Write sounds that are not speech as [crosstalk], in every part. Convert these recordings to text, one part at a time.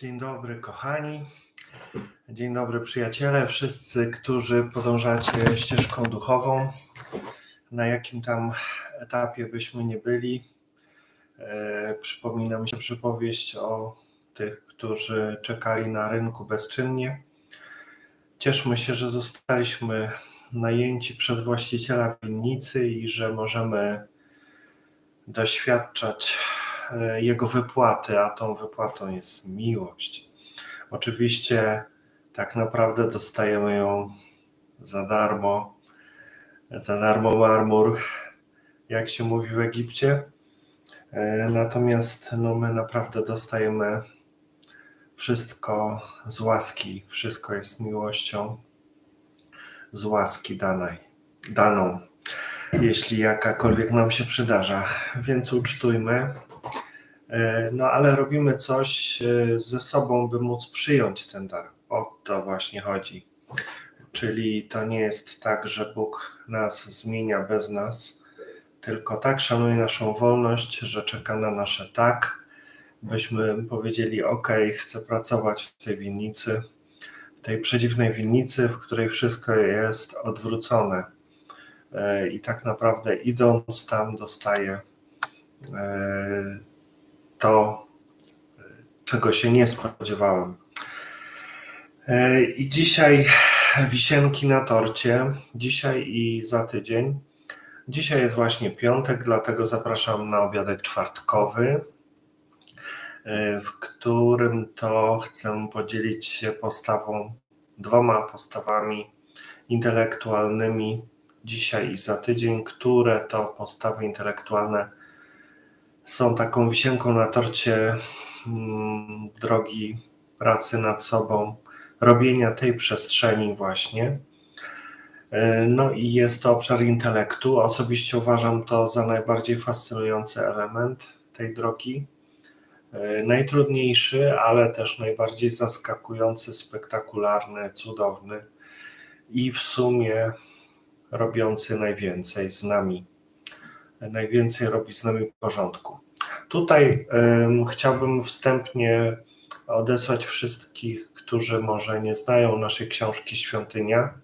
Dzień dobry, kochani. Dzień dobry, przyjaciele, wszyscy, którzy podążacie ścieżką duchową. Na jakim tam etapie byśmy nie byli. E, przypomina mi się przypowieść o tych, którzy czekali na rynku bezczynnie. Cieszmy się, że zostaliśmy najęci przez właściciela winnicy i że możemy doświadczać jego wypłaty, a tą wypłatą jest miłość. Oczywiście tak naprawdę dostajemy ją za darmo, za darmo marmur, jak się mówi w Egipcie. E, Natomiast no, my naprawdę dostajemy wszystko z łaski, wszystko jest miłością z łaski danej, daną, jeśli jakakolwiek nam się przydarza. Więc ucztujmy. E, No ale robimy coś e, ze sobą, by móc przyjąć ten dar. O to właśnie chodzi. Czyli to nie jest tak, że Bóg nas zmienia bez nas, tylko tak szanuje naszą wolność, że czeka na nasze tak, byśmy powiedzieli: OK, chcę pracować w tej winnicy, w tej przedziwnej winnicy, w której wszystko jest odwrócone. E, I tak naprawdę, idąc tam, dostaję to, czego się nie spodziewałem. E, I dzisiaj wisienki na torcie, dzisiaj i za tydzień. Dzisiaj jest właśnie piątek, dlatego zapraszam na obiadek czwartkowy, e, w którym to chcę podzielić się postawą, dwoma postawami intelektualnymi dzisiaj i za tydzień, które to postawy intelektualne są taką wisienką na torcie mm, drogi pracy nad sobą, robienia tej przestrzeni właśnie. E, No i jest to obszar intelektu. Osobiście uważam to za najbardziej fascynujący element tej drogi. E, Najtrudniejszy, ale też najbardziej zaskakujący, spektakularny, cudowny i w sumie robiący najwięcej z nami. Najwięcej robi z nami porządku. Tutaj em, chciałbym wstępnie odesłać wszystkich, którzy może nie znają naszej książki Świątynia,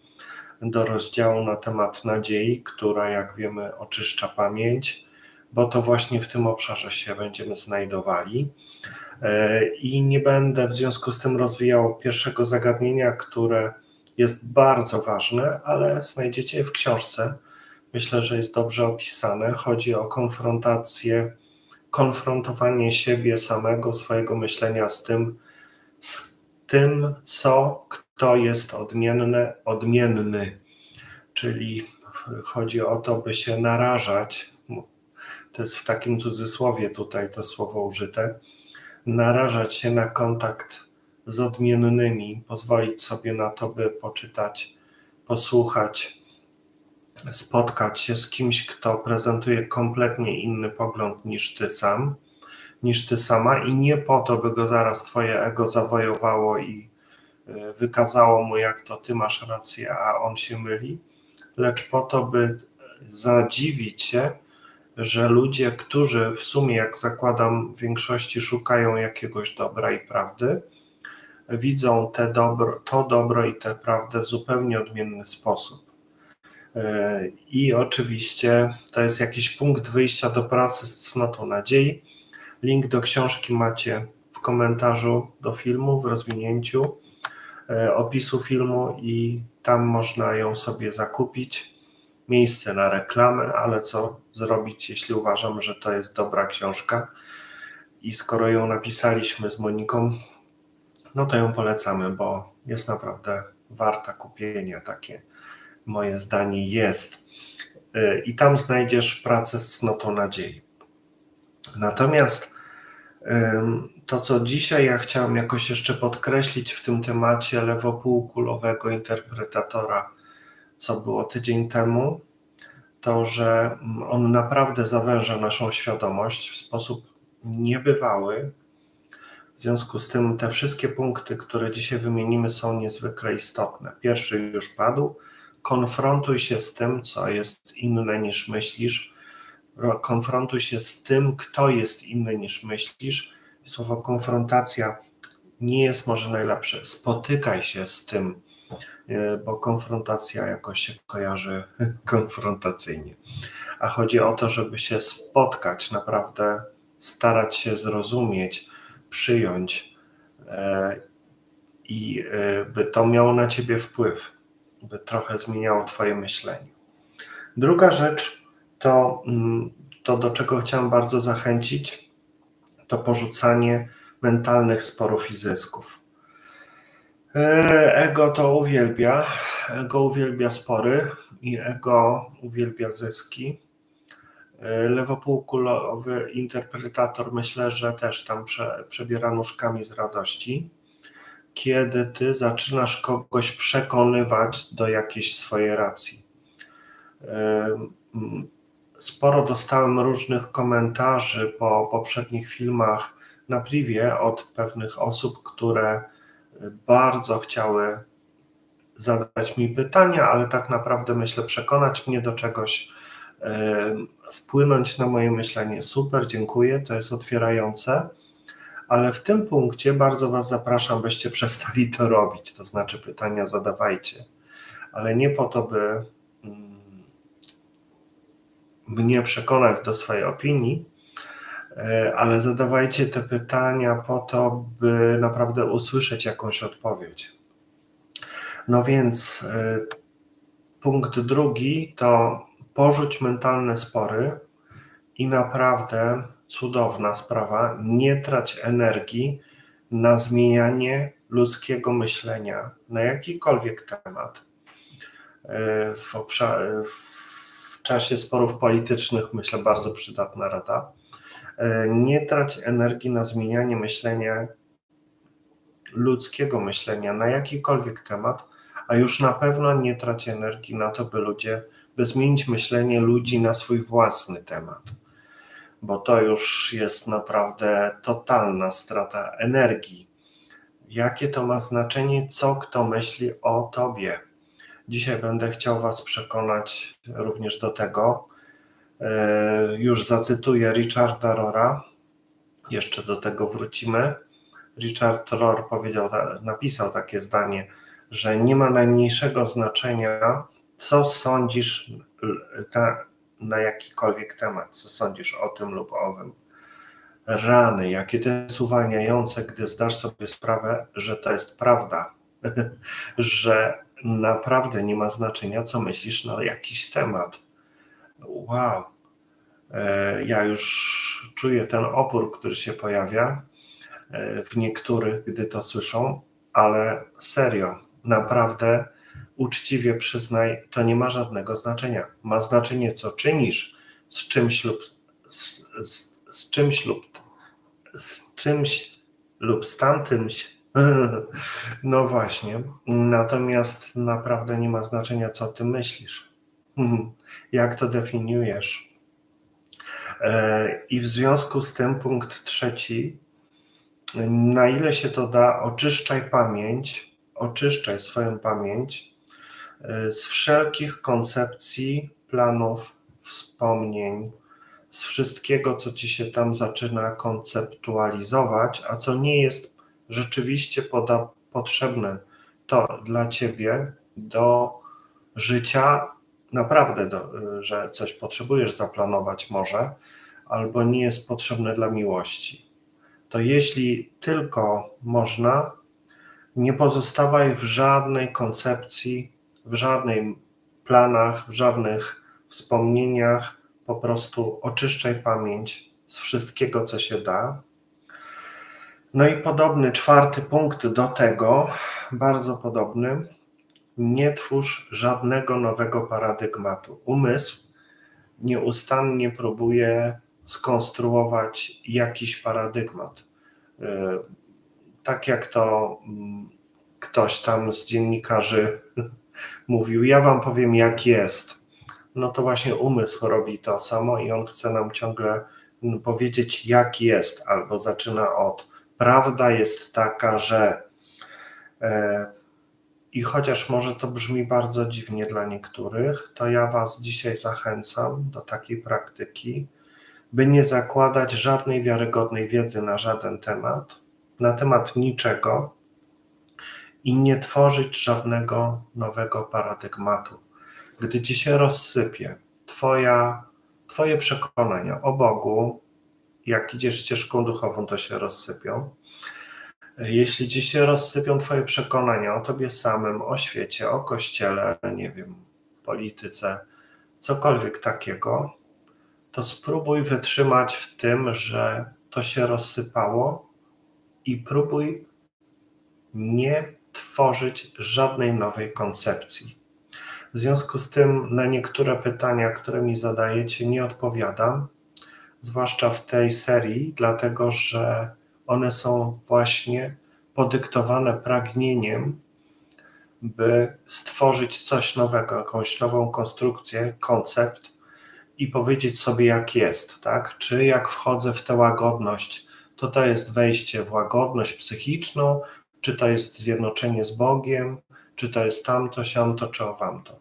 do rozdziału na temat nadziei, która, jak wiemy, oczyszcza pamięć, bo to właśnie w tym obszarze się będziemy znajdowali. E, I nie będę w związku z tym rozwijał pierwszego zagadnienia, które jest bardzo ważne, ale znajdziecie je w książce. Myślę, że jest dobrze opisane. Chodzi o konfrontację, konfrontowanie siebie samego, swojego myślenia z tym, z tym, co kto jest odmienne, odmienny. Czyli chodzi o to, by się narażać. To jest w takim cudzysłowie tutaj to słowo użyte. Narażać się na kontakt z odmiennymi, pozwolić sobie na to, by poczytać, posłuchać, spotkać się z kimś, kto prezentuje kompletnie inny pogląd niż ty sam, niż ty sama, i nie po to, by go zaraz twoje ego zawojowało i y, wykazało mu, jak to ty masz rację, a on się myli, lecz po to, by zadziwić się, że ludzie, którzy w sumie, jak zakładam, w większości szukają jakiegoś dobra i prawdy, widzą te dobro, to dobro i tę prawdę w zupełnie odmienny sposób. E, I oczywiście to jest jakiś punkt wyjścia do pracy z cnotą nadziei. Link do książki macie w komentarzu do filmu, w rozwinięciu e, opisu filmu i tam można ją sobie zakupić. Miejsce na reklamę, ale co zrobić, jeśli uważam, że to jest dobra książka i skoro ją napisaliśmy z Moniką, no to ją polecamy, bo jest naprawdę warta kupienia. Takie moje zdanie jest. Y, I tam znajdziesz pracę z cnotą nadziei. Natomiast to, co dzisiaj ja chciałem jakoś jeszcze podkreślić w tym temacie lewopółkulowego interpretatora, co było tydzień temu, to, że mm, on naprawdę zawęża naszą świadomość w sposób niebywały. W związku z tym te wszystkie punkty, które dzisiaj wymienimy, są niezwykle istotne. Pierwszy już padł. Konfrontuj się z tym, co jest inne niż myślisz. Ro- Konfrontuj się z tym, kto jest inny niż myślisz. Słowo konfrontacja nie jest może najlepszy. Spotykaj się z tym, e, bo konfrontacja jakoś się kojarzy [laughs] konfrontacyjnie. A chodzi o to, żeby się spotkać, naprawdę starać się zrozumieć, przyjąć e, i e, by to miało na ciebie wpływ, by trochę zmieniało Twoje myślenie. Druga rzecz to, mm, to do czego chciałem bardzo zachęcić, to porzucanie mentalnych sporów i zysków. E, ego to uwielbia, ego uwielbia spory i ego uwielbia zyski. E, lewopółkulowy interpretator myślę, że też tam prze, przebiera nóżkami z radości, kiedy ty zaczynasz kogoś przekonywać do jakiejś swojej racji. Sporo dostałem różnych komentarzy po poprzednich filmach na privie od pewnych osób, które bardzo chciały zadać mi pytania, ale tak naprawdę myślę przekonać mnie do czegoś, wpłynąć na moje myślenie. Super, dziękuję, to jest otwierające. Ale w tym punkcie bardzo Was zapraszam, byście przestali to robić. To znaczy, pytania zadawajcie, ale nie po to, by mm, mnie przekonać do swojej opinii, e, ale zadawajcie te pytania po to, by naprawdę usłyszeć jakąś odpowiedź. No więc e, punkt drugi to porzuć mentalne spory i naprawdę cudowna sprawa, nie trać energii na zmienianie ludzkiego myślenia na jakikolwiek temat. E, w, obszar, w czasie sporów politycznych myślę bardzo przydatna rada. E, nie trać energii na zmienianie myślenia ludzkiego myślenia na jakikolwiek temat, a już na pewno nie trać energii na to, by ludzie, by zmienić myślenie ludzi na swój własny temat, bo to już jest naprawdę totalna strata energii. Jakie to ma znaczenie, co kto myśli o tobie? Dzisiaj będę chciał Was przekonać również do tego. E, już zacytuję Richarda Rora. Jeszcze do tego wrócimy. Richard Rohr powiedział, napisał takie zdanie że nie ma najmniejszego znaczenia, co sądzisz na jakikolwiek temat, co sądzisz o tym lub owym. Rany, jakie to jest uwalniające, gdy zdasz sobie sprawę, że to jest prawda, [laughs] że naprawdę nie ma znaczenia, co myślisz na jakiś temat. Wow. E, ja już czuję ten opór, który się pojawia e, w niektórych, gdy to słyszą, ale serio, naprawdę uczciwie przyznaj, to nie ma żadnego znaczenia. Ma znaczenie, co czynisz z czymś lub z, z, z czymś lub z czymś lub z tamtymś. [laughs] No właśnie. Natomiast naprawdę nie ma znaczenia, co ty myślisz. Jak to definiujesz? E, I w związku z tym punkt trzeci, na ile się to da, oczyszczaj pamięć oczyszczaj swoją pamięć z wszelkich koncepcji, planów, wspomnień, z wszystkiego, co ci się tam zaczyna konceptualizować, a co nie jest rzeczywiście poda, potrzebne to dla ciebie do życia, naprawdę, do, że coś potrzebujesz zaplanować może, albo nie jest potrzebne dla miłości. To jeśli tylko można, nie pozostawaj w żadnej koncepcji, w żadnych planach, w żadnych wspomnieniach. Po prostu oczyszczaj pamięć z wszystkiego, co się da. No i podobny czwarty punkt do tego, bardzo podobny. Nie twórz żadnego nowego paradygmatu. Umysł nieustannie próbuje skonstruować jakiś paradygmat tak jak to mm, ktoś tam z dziennikarzy mówił, ja wam powiem jak jest. No to właśnie umysł robi to samo i on chce nam ciągle powiedzieć jak jest, albo zaczyna od prawda jest taka, że. E, I chociaż może to brzmi bardzo dziwnie dla niektórych, to ja Was dzisiaj zachęcam do takiej praktyki, by nie zakładać żadnej wiarygodnej wiedzy na żaden temat, na temat niczego i nie tworzyć żadnego nowego paradygmatu. Gdy ci się rozsypie twoja, Twoje przekonania o Bogu, jak idziesz ścieżką duchową, to się rozsypią. Jeśli ci się rozsypią Twoje przekonania o Tobie samym, o świecie, o kościele, nie wiem, polityce, cokolwiek takiego, to spróbuj wytrzymać w tym, że to się rozsypało i próbuj nie tworzyć żadnej nowej koncepcji. W związku z tym na niektóre pytania, które mi zadajecie, nie odpowiadam, zwłaszcza w tej serii, dlatego że one są właśnie podyktowane pragnieniem, by stworzyć coś nowego, jakąś nową konstrukcję, koncept i powiedzieć sobie, jak jest, tak? Czy jak wchodzę w tę łagodność, to to jest wejście w łagodność psychiczną, czy to jest zjednoczenie z Bogiem, czy to jest tamto, siamto, czy owamto.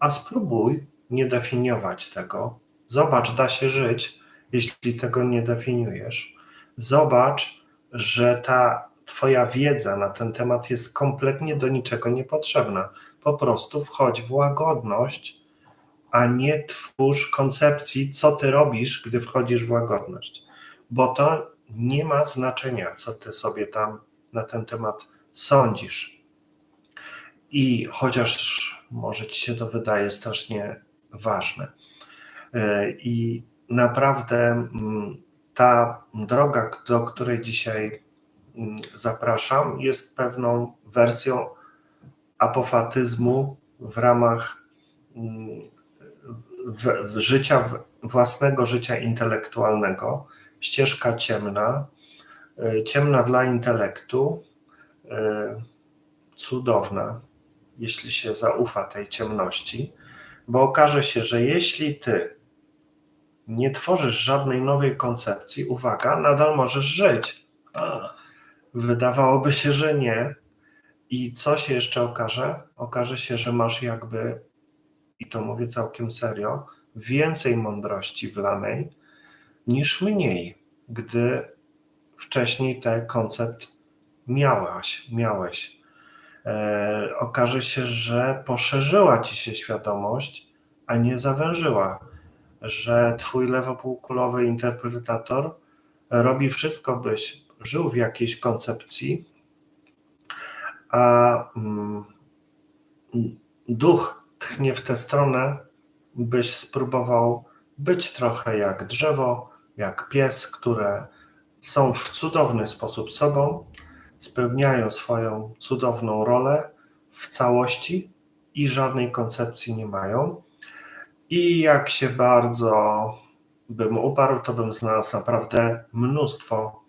A spróbuj nie definiować tego. Zobacz, da się żyć, jeśli tego nie definiujesz. Zobacz, że ta Twoja wiedza na ten temat jest kompletnie do niczego niepotrzebna. Po prostu wchodź w łagodność, a nie twórz koncepcji, co ty robisz, gdy wchodzisz w łagodność. Bo to nie ma znaczenia, co ty sobie tam na ten temat sądzisz. I chociaż może ci się to wydaje strasznie ważne. E, I naprawdę mm, ta droga, do której dzisiaj mm, zapraszam, jest pewną wersją apofatyzmu w ramach mm, w, w życia, własnego życia intelektualnego. Ścieżka ciemna, ciemna dla intelektu, e, cudowna, jeśli się zaufa tej ciemności, bo okaże się, że jeśli ty nie tworzysz żadnej nowej koncepcji, uwaga, nadal możesz żyć. A, wydawałoby się, że nie. I co się jeszcze okaże? Okaże się, że masz jakby, i to mówię całkiem serio, więcej mądrości wlanej niż mniej, gdy wcześniej ten koncept miałaś, miałeś. E, okaże się, że poszerzyła ci się świadomość, a nie zawężyła, że twój lewopółkulowy interpretator robi wszystko, byś żył w jakiejś koncepcji, a mm, duch tchnie w tę stronę, byś spróbował być trochę jak drzewo, jak pies, które są w cudowny sposób sobą, spełniają swoją cudowną rolę w całości i żadnej koncepcji nie mają. I jak się bardzo bym uparł, to bym znalazł naprawdę mnóstwo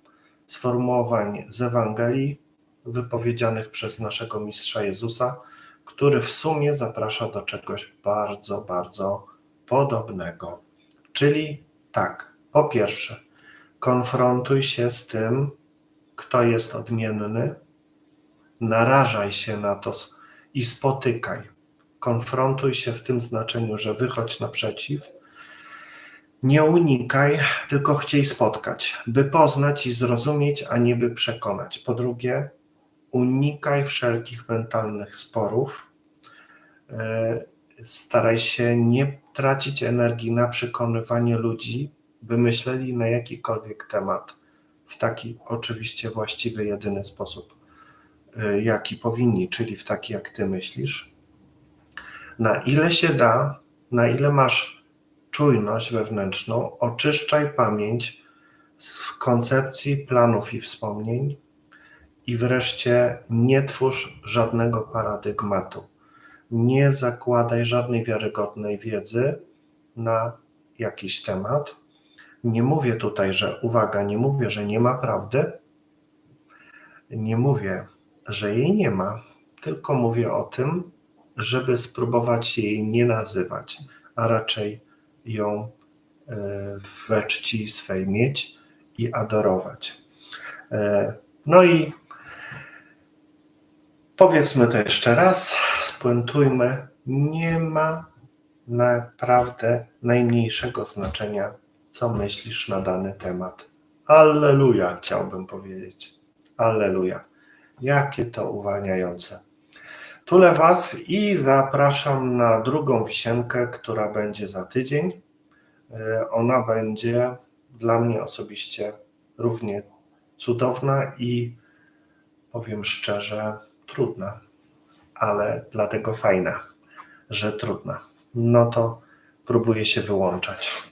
sformułowań z Ewangelii wypowiedzianych przez naszego mistrza Jezusa, który w sumie zaprasza do czegoś bardzo, bardzo podobnego. Czyli tak, po pierwsze, konfrontuj się z tym, kto jest odmienny, narażaj się na to i spotykaj. Konfrontuj się w tym znaczeniu, że wychodź naprzeciw. Nie unikaj, tylko chciej spotkać, by poznać i zrozumieć, a nie by przekonać. Po drugie, unikaj wszelkich mentalnych sporów. E, staraj się nie tracić energii na przekonywanie ludzi, by myśleli na jakikolwiek temat w taki oczywiście właściwy, jedyny sposób, y, jaki powinni, czyli w taki, jak ty myślisz. Na ile się da, na ile masz czujność wewnętrzną, oczyszczaj pamięć z koncepcji, planów i wspomnień. I wreszcie nie twórz żadnego paradygmatu. Nie zakładaj żadnej wiarygodnej wiedzy na jakiś temat, nie mówię tutaj, że uwaga, nie mówię, że nie ma prawdy. Nie mówię, że jej nie ma, tylko mówię o tym, żeby spróbować jej nie nazywać, a raczej ją e, we czci swej mieć i adorować. E, no i powiedzmy to jeszcze raz, spuentujmy, nie ma naprawdę najmniejszego znaczenia co myślisz na dany temat. Alleluja, chciałbym powiedzieć. Alleluja. Jakie to uwalniające. Tulę Was i zapraszam na drugą wisienkę, która będzie za tydzień. E, Ona będzie dla mnie osobiście równie cudowna i powiem szczerze, trudna, ale dlatego fajna, że trudna. No to próbuję się wyłączać.